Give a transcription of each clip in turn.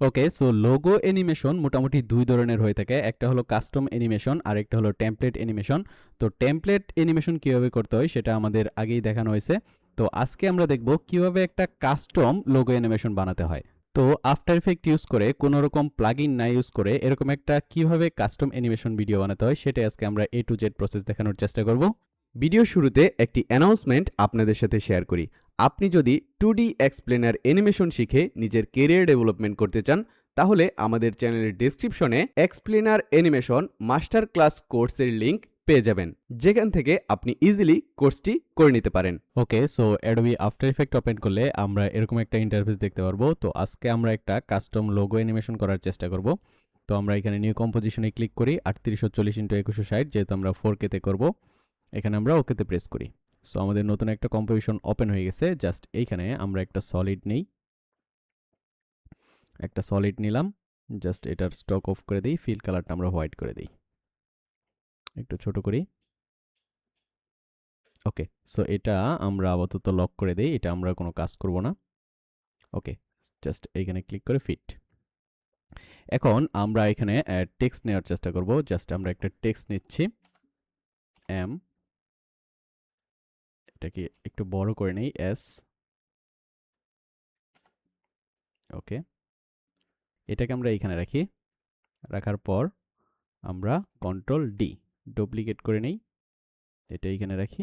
Okay so logo animation মোটামুটি দুই ধরনের হয়ে থাকে। একটা হলো কাস্টম অ্যানিমেশন আর একটা হলো টেমপ্লেট অ্যানিমেশন তো টেমপ্লেট অ্যানিমেশন কীভাবে করতে হয় সেটা আমাদের আগেই দেখানো হয়েছে। তো আজকে আমরা দেখব কীভাবে একটা কাস্টম লোগো অ্যানিমেশন বানাতে হয়। তো আফটার ইফেক্ট ইউজ করে কোনো রকম প্লাগইন না ইউজ করে, এরকম একটা কীভাবে কাস্টম অ্যানিমেশন ভিডিও বানাতে হয় সেটাই আজকে আমরা এ টু জেড প্রসেস দেখানোর চেষ্টা করব। ভিডিও শুরুতে একটি অ্যানাউন্সমেন্ট আপনাদের সাথে শেয়ার করি। আপনি যদি টু ডি এক্সপ্লেনার অ্যানিমেশন শিখে নিজের কেরিয়ার ডেভেলপমেন্ট করতে চান, তাহলে আমাদের চ্যানেলের ডেসক্রিপশনে এক্সপ্লেনার অ্যানিমেশন মাস্টার ক্লাস কোর্সের লিঙ্ক পেয়ে যাবেন। যেখান থেকে আপনি ইজিলি কোর্সটি করে নিতে পারেন। Okay so Adobe After Effect open করলে আমরা এরকম একটা ইন্টারফেস দেখতে পারব। তো আজকে আমরা একটা কাস্টম লোগো অ্যানিমেশন করার চেষ্টা করব। তো আমরা এখানে নিউ কম্পোজিশনে ক্লিক করি আটত্রিশশো চল্লিশ ইন্টু একুশো ষাট, যেহেতু আমরা ফোর কেতে করব। এখানে আমরা ওকেতে প্রেস করি। সো আমাদের নতুন একটা কম্পোজিশন ওপেন হয়ে গেছে। জাস্ট এইখানে আমরা একটা সলিড নেই। একটা সলিড নিলাম। জাস্ট এটার স্টক অফ করে দিই। ফিল কালারটা আমরা হোয়াইট করে দিই। একটু ছোট করি। ওকে সো এটা আমরা আপাতত লক করে দিই। এটা আমরা কোনো কাজ করব না। ওকে জাস্ট এইখানে ক্লিক করে ফিট এখন আমরা এখানে টেক্সট নেওয়ার চেষ্টা করব। জাস্ট আমরা একটা টেক্সট নিচ্ছি। এম এটাকে একটু বড় করে নেই এস ওকে এটাকে আমরা এইখানে রাখি। রাখার পর আমরা কন্ট্রোল ডি ডুপ্লিকেট করে নেই। এটা এইখানে রাখি।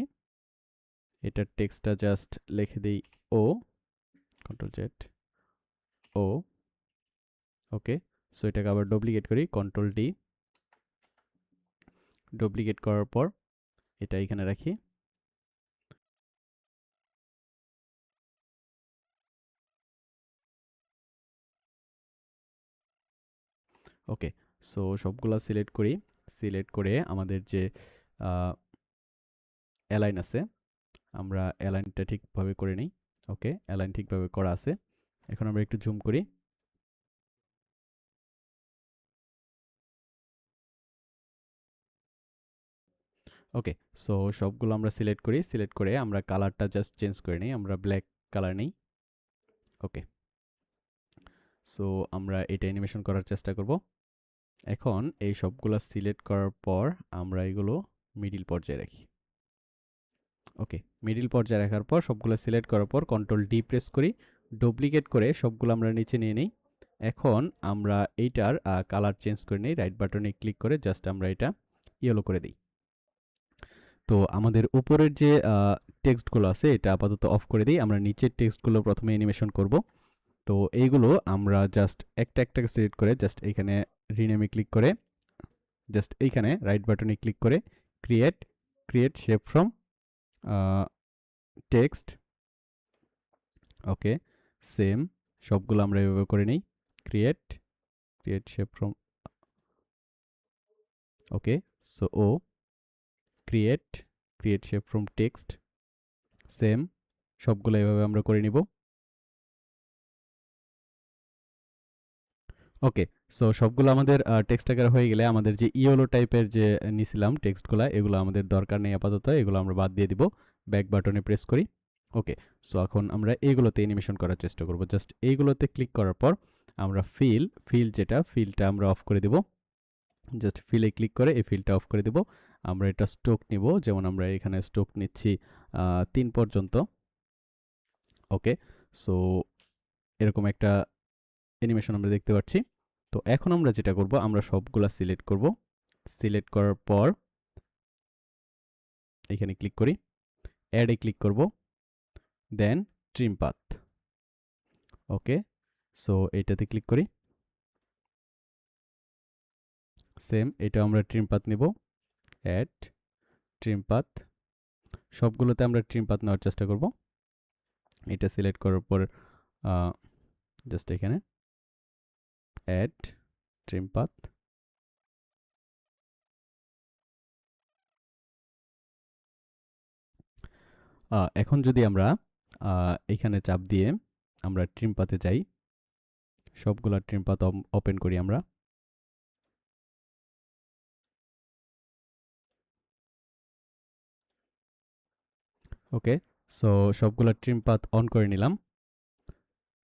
এটার টেক্সটটা জাস্ট লিখে দিই ও কন্ট্রোল জেড ও ওকে সো এটাকে আবার ডুপ্লিকেট করি কন্ট্রোল ডি ডুপ্লিকেট করার পর এটা এখানে রাখি। ওকে সো সবগুলা সিলেক্ট করি। সিলেক্ট করে আমাদের যে অ্যালাইন আছে, আমরা অ্যালাইনটা ঠিকভাবে করে নিই। ওকে অ্যালাইন ঠিকভাবে করা আছে। এখন আমরা একটু জুম করি। ওকে সো সবগুলো আমরা সিলেক্ট করি। সিলেক্ট করে আমরা কালারটা জাস্ট চেঞ্জ করে নিই, আমরা ব্ল্যাক কালার নেই। ওকে সো আমরা এটা অ্যানিমেশন করার চেষ্টা করব। এখন এই সবগুলো সিলেক্ট করার পর আমরা এগুলো মিডিল পর্যায়ে রাখি। ওকে মিডিল পর্যায়ে রাখার পর সবগুলো সিলেক্ট করার পর কন্ট্রোল ডি প্রেস করি ডুপ্লিকেট করে সবগুলো আমরা নিচে নিয়ে নিই। এখন আমরা এইটার কালার চেঞ্জ করে নিই রাইট বাটনে ক্লিক করে জাস্ট আমরা এটা ইয়েলো করে দিই। তো আমাদের উপরের যে টেক্সটগুলো আছে এটা আপাতত অফ করে দিই, আমরা নিচের টেক্সটগুলো প্রথমে অ্যানিমেশন করব। তো এইগুলো আমরা জাস্ট একটা একটা সিলেক্ট করে জাস্ট এইখানে রিনেমে ক্লিক করে জাস্ট এইখানে রাইট বাটনে ক্লিক করে create create shape from text okay same সবগুলো আমরা এভাবে করে নিই create create shape from okay so O create create shape from text same সবগুলো এভাবে আমরা করে নিব। ওকে সো সবগুলো আমাদের টেক্সট আকার হয়ে গেলে আমাদের যে ইয়েলো টাইপের যে নিছিলাম টেক্সটগুলো এগুলো আমাদের দরকার নেই আপাতত, এগুলো আমরা বাদ দিয়ে দিব। ব্যাক বাটনে প্রেস করি। ওকে সো এখন আমরা এইগুলোতে অ্যানিমেশন করার চেষ্টা করব। জাস্ট এইগুলোতে ক্লিক করার পর আমরা ফিল ফিল যেটা ফিলটা আমরা অফ করে দেব। জাস্ট ফিলে ক্লিক করে এই ফিলটা অফ করে দেব। আমরা এটা স্টোক নিব, যেমন আমরা এখানে স্টোক নিচ্ছি তিন পর্যন্ত। ওকে সো এরকম একটা অ্যানিমেশন আমরা দেখতে পাচ্ছি। তো এখন আমরা যেটা করব, আমরা সবগুলা সিলেক্ট করব। সিলেক্ট করার পর এখানে ক্লিক করি। অ্যাডে ক্লিক করব। Then trim path okay so এইটাতে ক্লিক করি। সেম এটা আমরা ট্রিম পাথ নেব। অ্যাড ট্রিম পাথ সবগুলোতে আমরা ট্রিম পাথ নেওয়ার চেষ্টা করব। এটা সিলেক্ট করার পর জাস্ট এখানে। অ্যাড ট্রিম পাথ এখন যদি আমরা এখানে চাপ দিয়ে আমরা ট্রিম পাতে যাই, সবগুলা ট্রিম পাত ওপেন করি আমরা। ওকে সো সবগুলো ট্রিম পাথ অন করে নিলাম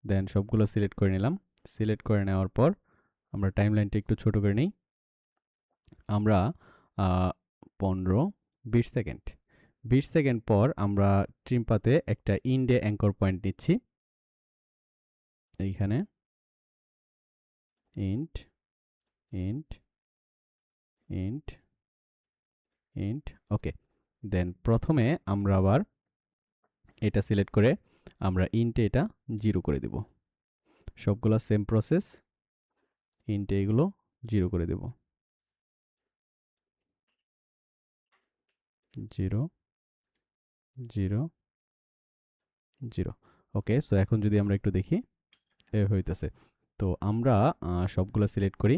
দেন সবগুলো সিলেক্ট করে নিলাম। সিলেক্ট করে নেওয়ার পর আমরা টাইম লাইনটা একটু ছোট করে নিই। আমরা পনেরো, বিশ সেকেন্ড বিশ সেকেন্ড পর আমরা ট্রিম্পাতে একটা ইন্ডে অ্যাঙ্কর পয়েন্ট নিচ্ছি। এইখানে। ইন্ট ইন্ট ইন্ট ইন্ট ওকে দেন প্রথমে আমরা আবার এটা সিলেক্ট করে আমরা ইন্টে এটা জিরো করে দেব। সবগুলো সেম প্রসেস ইন্টে এগুলো জিরো করে দেব। Zero zero zero okay so এখন যদি আমরা একটু দেখি, এ হইতেছে। তো আমরা সবগুলো সিলেক্ট করি।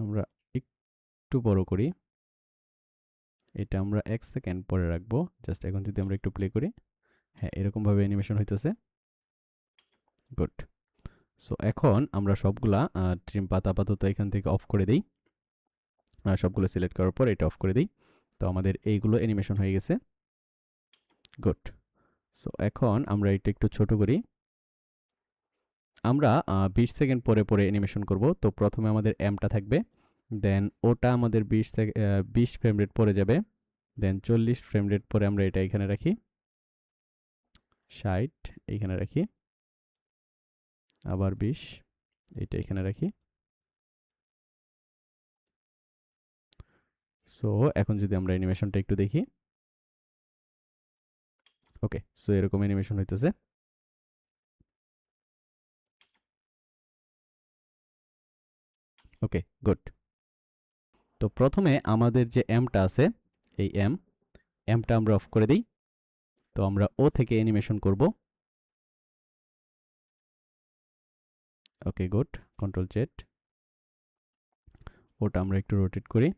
আমরা একটু বড় করি। এটা আমরা এক সেকেন্ড পরে রাখব। জাস্ট এখন যদি আমরা একটু প্লে করি। হ্যাঁ এরকমভাবে অ্যানিমেশন হইতেছে। গুড সো এখন আমরা সবগুলা ট্রিম পাতা আপাতত এখান থেকে অফ করে দিই। সবগুলো সিলেক্ট করার পর এটা অফ করে দিই। তো আমাদের এইগুলো অ্যানিমেশন হয়ে গেছে। গুড সো এখন আমরা এটা একটু ছোট করি। আমরা বিশ সেকেন্ড পরে পরে অ্যানিমেশন করব। তো প্রথমে আমাদের এমটা থাকবে। দেন ওটা আমাদের বিশ বিশ ফ্রেম রেট পরে যাবে। দেন চল্লিশ ফ্রেম রেট পরে আমরা এটা এখানে রাখি। ষাট এইখানে রাখি। আবার বিশ, এটা এখানে রাখি। সো এখন যদি আমরা অ্যানিমেশনটা একটু দেখি। ওকে সো এরকম অ্যানিমেশন হইতেছে। ওকে গুড তো প্রথমে আমাদের যে এমটা আছে, এই এম এমটা আমরা অফ করে দিই। তো আমরা ও থেকে অ্যানিমেশন করব। ওকে গুড কন্ট্রোল জেড ওটা আমরা একটু রোটেট করি।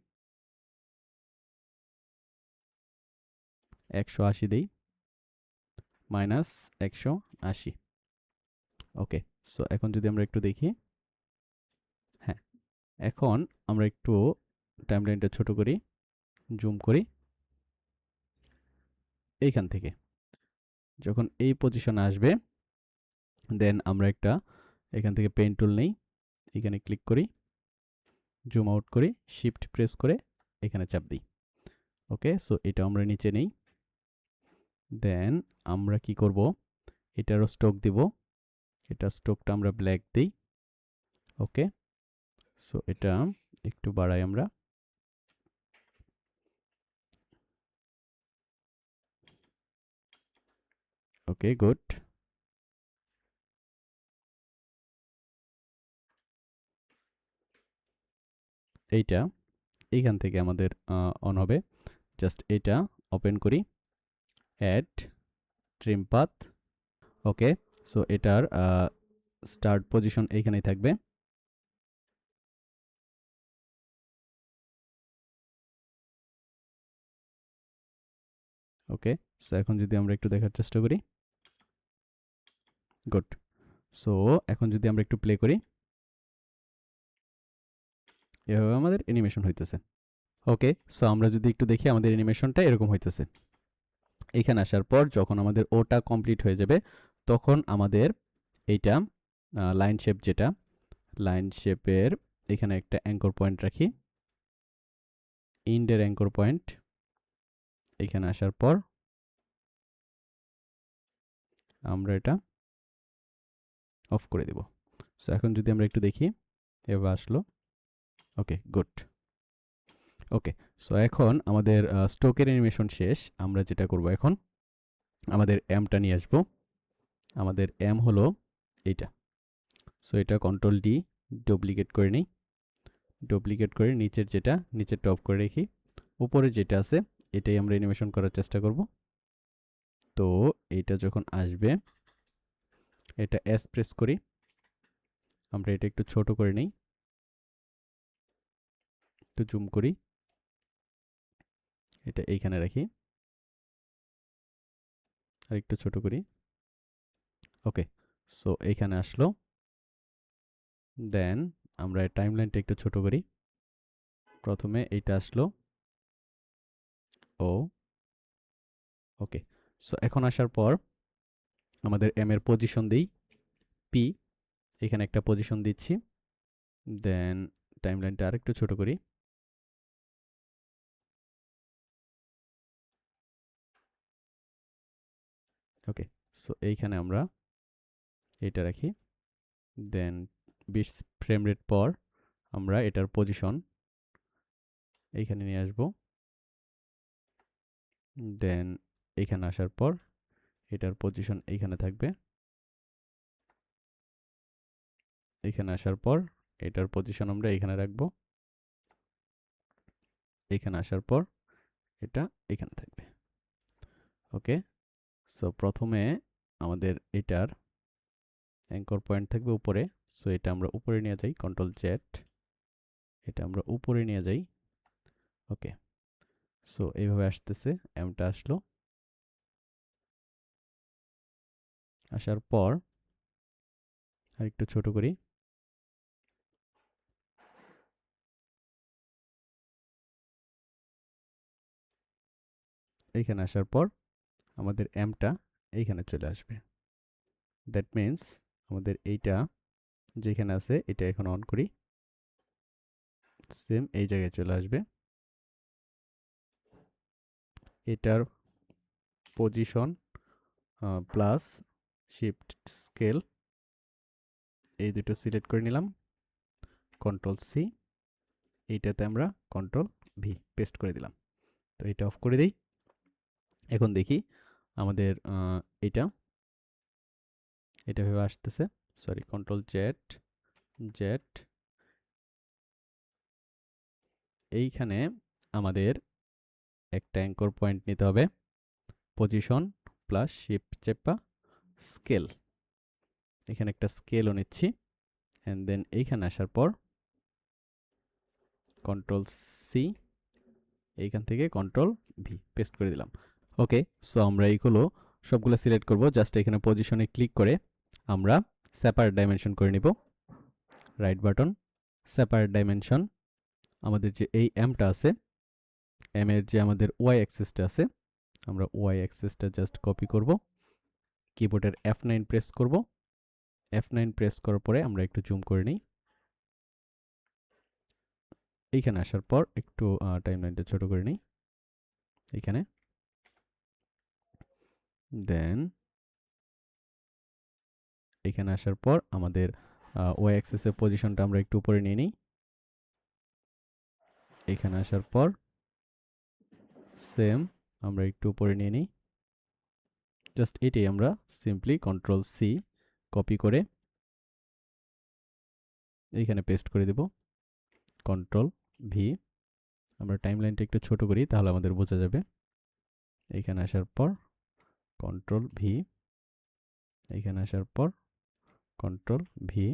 একশো আশি দিই। মাইনাস একশো আশি। ওকে সো এখন যদি আমরা একটু দেখি হ্যাঁ এখন আমরা একটু টাইমলাইনটা ছোট করি জুম করি। এইখান থেকে। যখন এই পজিশনে আসবে দেন আমরা একটা এখান থেকে পেন টুল নেই, এখানে ক্লিক করি জুম আউট করি শিফট প্রেস করে এখানে চাপ দিই। ওকে সো এটা আমরা নিচে নেই। দেন আমরা কি করব? এটারও স্ট্রোক দিব। এটা স্ট্রোকটা আমরা ব্ল্যাক দিই। ওকে সো এটা একটু বাড়াই আমরা। ওকে গুড এইটা এইখান থেকে আমাদের অন হবে। জাস্ট এটা ওপেন করি। Add trim path okay so এটার স্টার্ট পজিশন এইখানেই থাকবে। ওকে সো এখন যদি আমরা একটু দেখার চেষ্টা করি। গুড। সো, এখন যদি আমরা একটু প্লে করি। এভাবে আমাদের অ্যানিমেশন হইতেছে। ওকে, সো আমরা যদি একটু দেখি আমাদের অ্যানিমেশনটা এরকম হইতেছে। এখানে আসার পর যখন আমাদের ওটা কমপ্লিট হয়ে যাবে, তখন আমাদের এইটা লাইন শেপ যেটা লাইন শেপের এখানে একটা অ্যাঙ্কর পয়েন্ট রাখি। ইন্ডের অ্যাঙ্কর পয়েন্ট এখানে আসার পর আমরা এটা অফ করে দেব। সো এখন যদি আমরা একটু দেখি, এবার আসলো। ওকে গুড ওকে সো এখন আমাদের স্টোকের অ্যানিমেশন শেষ। আমরা যেটা করব এখন, আমাদের এমটা নিয়ে আসব। আমাদের এম হলো এইটা। সো এটা কন্ট্রোল ডি ডুপ্লিকেট করে নিই। ডুপ্লিকেট করে নিচের যেটা, নিচের টপ করে রেখি, উপরে যেটা আছে, এটাই আমরা অ্যানিমেশন করার চেষ্টা করব। তো, এইটা যখন আসবে এটা এস প্রেস করি। আমরা এটা একটু ছোট করে নিই। একটু জুম করি। এটা এইখানে রাখি। আর একটু ছোট করি। ওকে সো এইখানে আসলো। দেন আমরা টাইম লাইনটা একটু ছোট করি। প্রথমে এইটা আসলো। ও ওকে সো এখন আসার পর আমাদের এম এর পজিশন দিই পি এখানে একটা পজিশন দিচ্ছি দেন টাইমলাইনটা আরেকটু ছোট করি। ওকে সো এইখানে আমরা এটা রাখি দেন বিশ ফ্রেম রেট পর আমরা এটার পজিশন এইখানে নিয়ে আসব দেন এইখানে আসার পর এটার পজিশন এইখানে থাকবে। এখানে আসার পর এটার পজিশন আমরা এখানে রাখব। এখানে আসার পর এটা এখানে থাকবে। ওকে সো প্রথমে আমাদের এটার অ্যাঙ্কর পয়েন্ট থাকবে উপরে। সো এটা আমরা উপরে নিয়ে যাই কন্ট্রোল জেড এটা আমরা উপরে নিয়ে যাই। ওকে সো এইভাবে আসতেছে এমটা আসলো। আসার পর আর একটু ছোট করি। এইখানে আসার পর আমাদের এমটা এইখানে চলে আসবে। দ্যাট মিন্স আমাদের এইটা যেখানে আছে এটা এখন অন করি। সেম এই জায়গায় চলে আসবে। এটার পজিশন প্লাস শিফট স্কেল এই দুটো সিলেক্ট করে নিলাম। কন্ট্রোল সি এইটাতে আমরা কন্ট্রোল ভি পেস্ট করে দিলাম। তো এটা অফ করে দিই। এখন দেখি আমাদের এটা এটা ভেবে আসতেছে। সরি কন্ট্রোল জেড জেড এইখানে আমাদের একটা অ্যাঙ্কর পয়েন্ট নিতে হবে। পজিশন প্লাস শিফট চেপা। স্কেল। এখানে একটা স্কেলও নিচ্ছি। অ্যান্ড দেন এইখানে আসার পর কন্ট্রোল সি এইখান থেকে কন্ট্রোল ভি পেস্ট করে দিলাম। ওকে সো আমরা এইগুলো সবগুলো সিলেক্ট করব। জাস্ট এখানে পজিশনে ক্লিক করে আমরা সেপারেট ডাইমেনশন করে নিব। রাইট বাটন সেপারেট ডাইমেনশন আমাদের যে এই এমটা আছে এম এর যে আমাদের ওয়াই অ্যাক্সিসটা আছে, আমরা ওয়াই অ্যাক্সিসটা জাস্ট কপি করব। কিবোর্ডের এফ নাইন প্রেস করব। এফ নাইন প্রেস করার পরে আমরা একটু জুম করে নিই। এইখানে আসার পর একটু টাইমলাইনটা ছোটো করে নিই। এইখানে। দেন এখানে আসার পর আমাদের ওয়াই অ্যাক্সেসের পজিশনটা আমরা একটু উপরে নিয়ে নিই। এখানে আসার পর সেম আমরা একটু উপরে নিয়ে নিই। জাস্ট এটাই আমরা সিম্পলি কন্ট্রোল সি কপি করে এইখানে পেস্ট করে দেব। কন্ট্রোল ভি আমরা টাইমলাইনটা একটু ছোট করি তাহলে আমাদের বোঝা যাবে। এইখানে আসার পর কন্ট্রোল ভি এইখানে আসার পর কন্ট্রোল ভি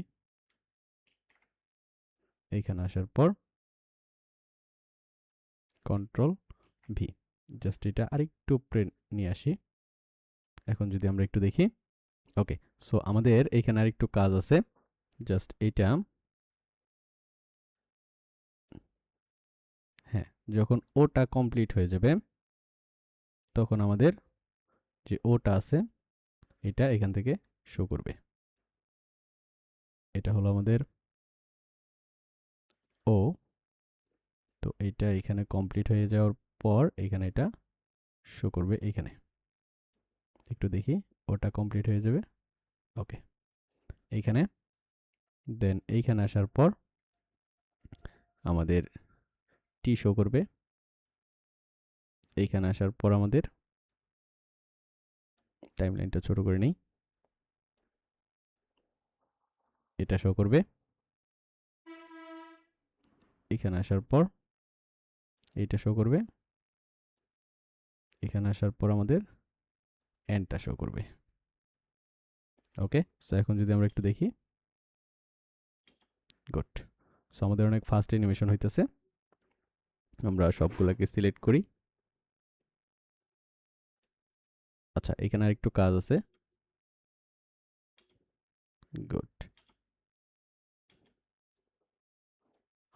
এইখানে আসার পর কন্ট্রোল ভি জাস্ট এটা আরেকটু উপরে নিয়ে আসি। এখন যদি আমরা একটু দেখি, ওকে সো আমাদের এইখানে আরেকটু কাজ আছে জাস্ট এইটা হ্যাঁ যখন ওটা কমপ্লিট হয়ে যাবে, তখন আমাদের যে ওটা আছে, এটা এখান থেকে শো করবে। এটা হলো আমাদের ও তো এইটা এখানে কমপ্লিট হয়ে যাওয়ার পর এখানে এটা শো করবে এখানে। একটু দেখি, ওটা কমপ্লিট হয়ে যাবে। ওকে এইখানে। দেন এইখানে আসার পর আমাদের টি শো করবে। এইখানে আসার পর আমাদের টাইমলাইনটা ছোট করে নিই। এটা শো করবে। এখানে আসার পর এইটা শো করবে। এখানে আসার পর আমাদের এন্ডটা শো করবে। ওকে সো এখন যদি আমরা একটু দেখি। গুড সো আমাদের অনেক ফাস্ট অ্যানিমেশন হইতেছে। আমরা সবগুলোকে সিলেক্ট করি। আচ্ছা এখানে আর একটু কাজ আছে। গুড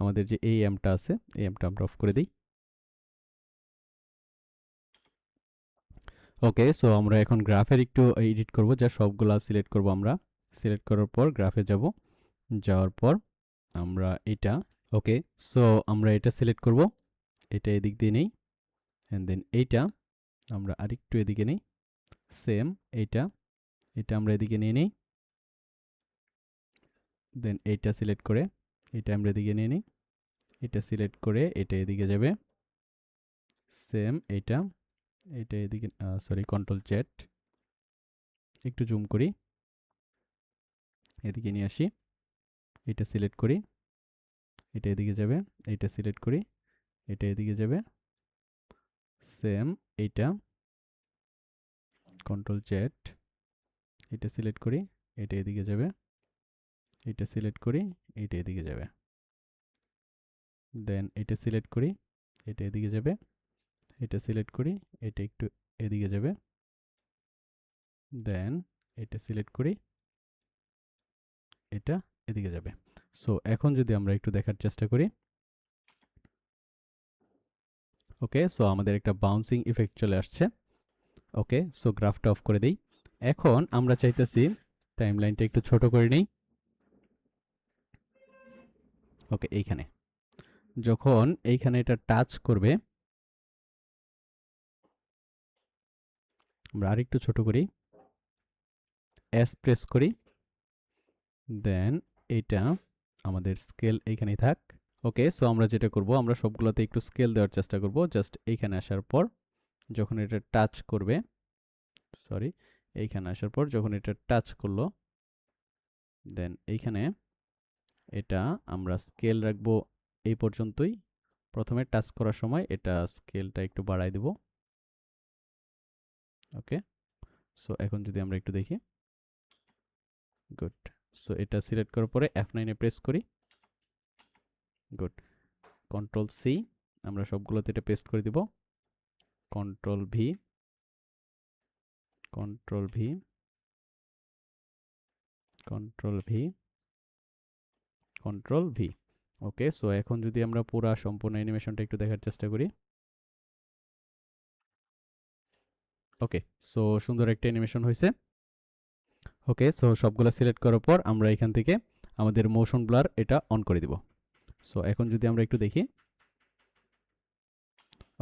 আমাদের যে এই এমটা আছে এই এমটা আমরা অফ করে দিই। ওকে সো আমরা এখন গ্রাফের একটু এডিট করব যা সবগুলা সিলেক্ট করব আমরা। সিলেক্ট করার পর গ্রাফে যাব। যাওয়ার পর আমরা এটা ওকে সো আমরা এটা সিলেক্ট করব। এটা এদিক দিয়ে নেই। অ্যান্ড দেন এইটা আমরা আরেকটু এদিকে নেই। সেম এইটা, এটা আমরা এদিকে নিয়ে নিই। দেন এইটা সিলেক্ট করে এটা আমরা এদিকে নিয়ে নিই। এটা সিলেক্ট করে এটা এদিকে যাবে। সেম এটা এটা এদিকে সরি কন্ট্রোল জেড একটু জুম করি। এদিকে নিয়ে আসি। এটা সিলেক্ট করি। এটা এদিকে যাবে। এটা সিলেক্ট করি। এটা এদিকে যাবে। সেম এইটা। কন্ট্রোল জেড এটা সিলেক্ট করি। এটা এদিকে যাবে। এটা সিলেক্ট করি। এটা এদিকে যাবে। দেন এটা সিলেক্ট করি। এটা এদিকে যাবে। এটা সিলেক্ট করি, এটা একটু এদিকে যাবে। দেন এটা সিলেক্ট করি, এটা এদিকে যাবে। সো এখন যদি আমরা একটু দেখার চেষ্টা করি। ওকে সো আমাদের একটা বাউন্সিং ইফেক্ট চলে আসছে। ওকে সো গ্রাফটা অফ করে দেই। এখন আমরা চাইতেছি টাইমলাইনটা একটু ছোট করে নিই। ওকে এইখানে। যখন এইখানে এটা টাচ করবে আমরা আরেকটু ছোট করি। এস প্রেস করি। দেন এটা আমাদের স্কেল এইখানেই থাক। ওকে সো আমরা যেটা করব, আমরা সবগুলোতে একটু স্কেল দেওয়ার চেষ্টা করব। জাস্ট এইখানে আসার পর যখন এটা টাচ করবে সরি এইখানে আসার পর যখন এটা টাচ করল দেন এইখানে এটা আমরা স্কেল রাখব এই পর্যন্তই। প্রথমে টাচ করার সময় এটা স্কেলটা একটু বাড়াই দেব। ওকে সো এখন যদি আমরা একটু দেখি। গুড সো এটা সিলেক্ট করার পরে এফ নাইনে প্রেস করি। গুড কন্ট্রোল সি আমরা সবগুলোতে এটা পেস্ট করে দিব। Control V control V control V control V okay so এখন যদি আমরা পুরা সম্পূর্ণ অ্যানিমেশনটা একটু দেখার চেষ্টা করি। ওকে সো সুন্দর একটা অ্যানিমেশন হয়েছে। ওকে সো সবগুলো সিলেক্ট করার পর আমরা এখান থেকে আমাদের মোশন ব্লার এটা অন করে দিব। সো এখন যদি আমরা একটু দেখি।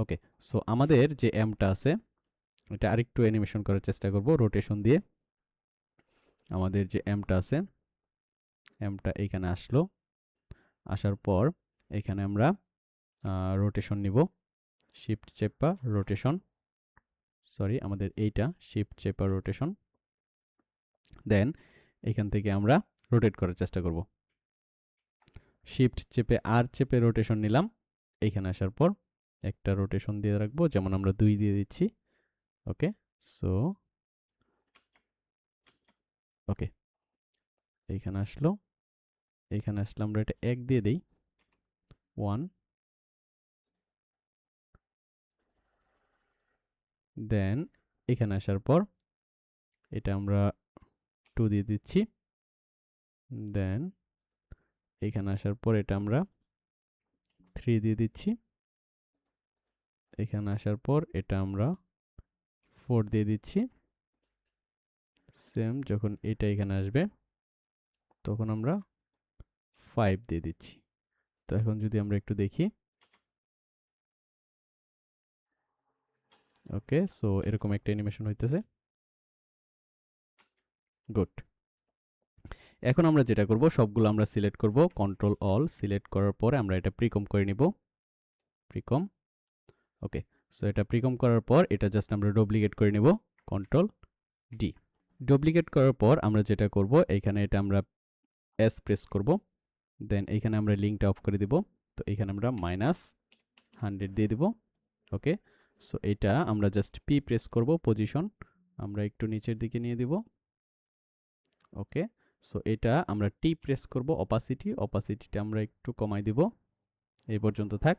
ওকে সো আমাদের যে এমটা আছে, এটা আরেকটু অ্যানিমেশন করার চেষ্টা করব রোটেশন দিয়ে। আমাদের যে এমটা আছে এমটা এইখানে আসলো। আসার পর এখানে আমরা রোটেশন নিব। শিফট চেপা রোটেশন সরি আমাদের এইটা শিফট চেপার রোটেশন দেন এখান থেকে আমরা রোটেট করার চেষ্টা করব। শিফট চেপে আর চেপে রোটেশন নিলাম। এইখানে আসার পর একটা রোটেশন দিয়ে রাখব, যেমন আমরা দুই দিয়ে দিচ্ছি। ওকে সো ওকে এইখানে আসলো। এইখানে আসলে আমরা এটা এক দিয়ে দিই। ওয়ান দেন এখানে আসার পর এটা আমরা টু দিয়ে দিচ্ছি। দেন এখানে আসার পর এটা আমরা থ্রি দিয়ে দিচ্ছি। এখানে আসার পর এটা আমরা ফোর দিয়ে দিচ্ছি। সেম যখন এটা এখানে আসবে, তখন আমরা ফাইভ দিয়ে দিচ্ছি। তো এখন যদি আমরা একটু দেখি ওকে সো এরকম একটা অ্যানিমেশন হইতেছে। গুড এখন আমরা যেটা করব, সবগুলো আমরা সিলেক্ট করব। কন্ট্রোল অল সিলেক্ট করার পরে আমরা এটা প্রিকম করে নিব। প্রিকম ওকে সো এটা প্রিকম করার পর এটা জাস্ট আমরা ডুপ্লিকেট করে নিব। কন্ট্রোল ডি ডুপ্লিকেট করার পর আমরা যেটা করব, এখানে এটা আমরা এস প্রেস করব। দেন এইখানে আমরা লিঙ্কটা অফ করে দিব। তো এখানে আমরা মাইনাস হান্ড্রেড দিয়ে দিব। ওকে সো এটা আমরা জাস্ট পি প্রেস করব পজিশন আমরা একটু নিচের দিকে নিয়ে দিব। ওকে সো এটা আমরা টি প্রেস করব অপাসিটি অপাসিটিটা আমরা একটু কমাই দিব। এই পর্যন্ত থাক।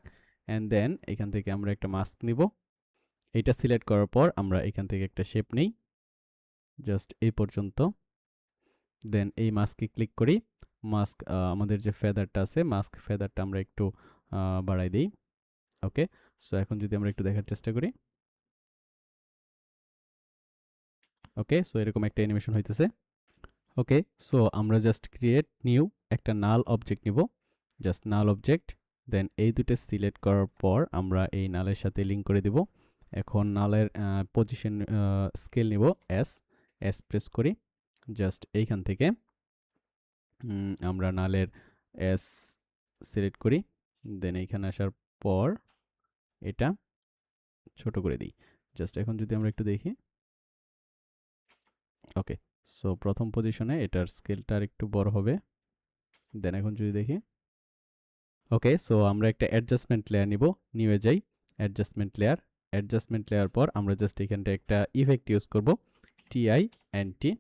অ্যান্ড দেন এখান থেকে আমরা একটা মাস্ক নিব। এটা সিলেক্ট করার পর আমরা এখান থেকে একটা শেপ নেই। জাস্ট এই পর্যন্ত। দেন এই মাস্কে ক্লিক করি। মাস্ক আমাদের যে ফেদারটা আছে মাস্ক ফেদারটা আমরা একটু বাড়াই দিই। ওকে সো এখন যদি আমরা একটু দেখার চেষ্টা করি। ওকে সো এরকম একটা অ্যানিমেশন হইতেছে। ওকে সো আমরা জাস্ট ক্রিয়েট নিউ একটা নাল অবজেক্ট নিব। জাস্ট নাল অবজেক্ট দেন এই দুটো সিলেক্ট করার পর আমরা এই নালের সাথে লিঙ্ক করে দিব। এখন নালের পজিশন স্কেল নিব। এস এস প্রেস করি। জাস্ট এইখান থেকে আমরা নালের এস সিলেক্ট করি। দেন এইখানে আসার পর এটা ছোট করে দিই। জাস্ট এখন যদি আমরা একটু দেখি। ওকে সো প্রথম পজিশনে এটার স্কেলটা আর একটু বড় হবে। দেন এখন যদি দেখি। ওকে সো আমরা একটা অ্যাডজাস্টমেন্ট লেয়ার নিব, নিয়ে যাই। অ্যাডজাস্টমেন্ট লেয়ার অ্যাডজাস্টমেন্ট লেয়ার পর আমরা জাস্ট এখানটা একটা ইফেক্ট ইউজ করব। T I and T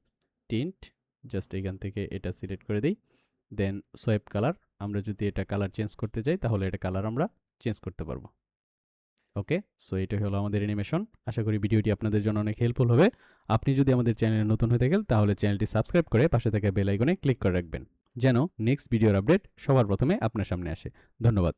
tint just এখান থেকে এটা সিলেক্ট করে দিই। দেন সোয়েপ কালার আমরা যদি এটা কালার চেঞ্জ করতে চাই, তাহলে এটা কালার আমরা চেঞ্জ করতে পারব। ওকে? সো এটা হলো আমাদের অ্যানিমেশন আশা করি ভিডিওটি আপনাদের জন্য অনেক হেল্পফুল হবে। আপনি যদি আমাদের চ্যানেলে নতুন হয়ে থাকেন, তাহলে চ্যানেলটি সাবস্ক্রাইব করে পাশে থাকা বেল আইকনে ক্লিক করে রাখবেন। যেন নেক্সট ভিডিওর আপডেট সবার প্রথমে আপনার সামনে আসে। ধন্যবাদ।